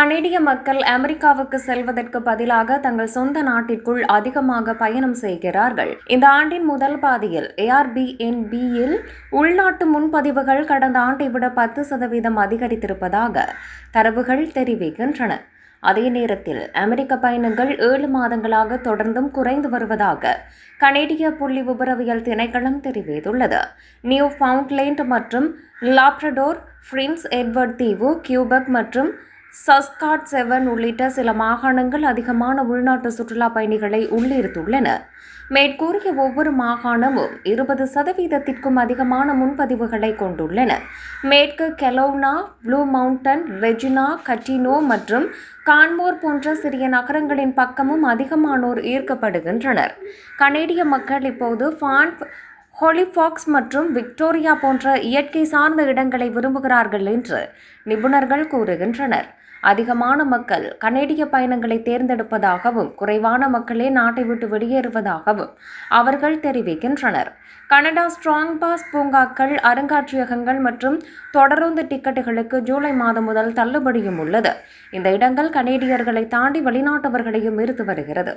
கனேடிய மக்கள் அமெரிக்காவுக்கு செல்வதற்கு பதிலாக தங்கள் சொந்த நாட்டிற்குள் அதிகமாக பயணம் செய்கிறார்கள். இந்த ஆண்டின் முதல் பாதியில் ஏஆர்பிஎன்பியில் உள்நாட்டு முன்பதிவுகள் கடந்த ஆண்டை விட பத்து சதவீதம் அதிகரித்திருப்பதாக தரவுகள் தெரிவிக்கின்றன. அதே நேரத்தில் அமெரிக்க பயணங்கள் ஏழு மாதங்களாக தொடர்ந்தும் குறைந்து வருவதாக கனேடிய புள்ளி விபரவியல் திணைக்களம் தெரிவித்துள்ளது. நியூ ஃபவுண்ட்லேண்ட் மற்றும் லாப்ரடோர் பிரின்ஸ் எட்வர்ட் தீவு கியூபக் மற்றும் சஸ்காட் செவன் உள்ளிட்ட சில மாகாணங்கள் அதிகமான உள்நாட்டு சுற்றுலா பயணிகளை உள்ளிருத்துள்ளன. மேற்கூறிய ஒவ்வொரு மாகாணமும் இருபது சதவீதத்திற்கும் அதிகமான முன்பதிவுகளை கொண்டுள்ளன. மேற்கு Kelowna Blue Mountain Regina Gatineau மற்றும் கான்மோர் போன்ற சிறிய நகரங்களின் பக்கமும் அதிகமானோர் ஈர்க்கப்படுகின்றனர். கனேடிய மக்கள் இப்போது ஃபான் ஹோலிஃபாக்ஸ் மற்றும் விக்டோரியா போன்ற இயற்கை சார்ந்த இடங்களை விரும்புகிறார்கள் என்று நிபுணர்கள் கூறுகின்றனர். அதிகமான மக்கள் கனேடிய பயணங்களை தேர்ந்தெடுப்பதாகவும் குறைவான மக்களே நாட்டை விட்டு வெளியேறுவதாகவும் அவர்கள் தெரிவிக்கின்றனர். கனடா ஸ்ட்ராங் பாஸ் பூங்காக்கள் அருங்காட்சியகங்கள் மற்றும் தொடருந்து டிக்கெட்டுகளுக்கு ஜூலை மாதம் முதல் தள்ளுபடியும் உள்ளது. இந்த இடங்கள் கனேடியர்களை தாண்டி வெளிநாட்டவர்களையும் ஈர்த்து வருகிறது.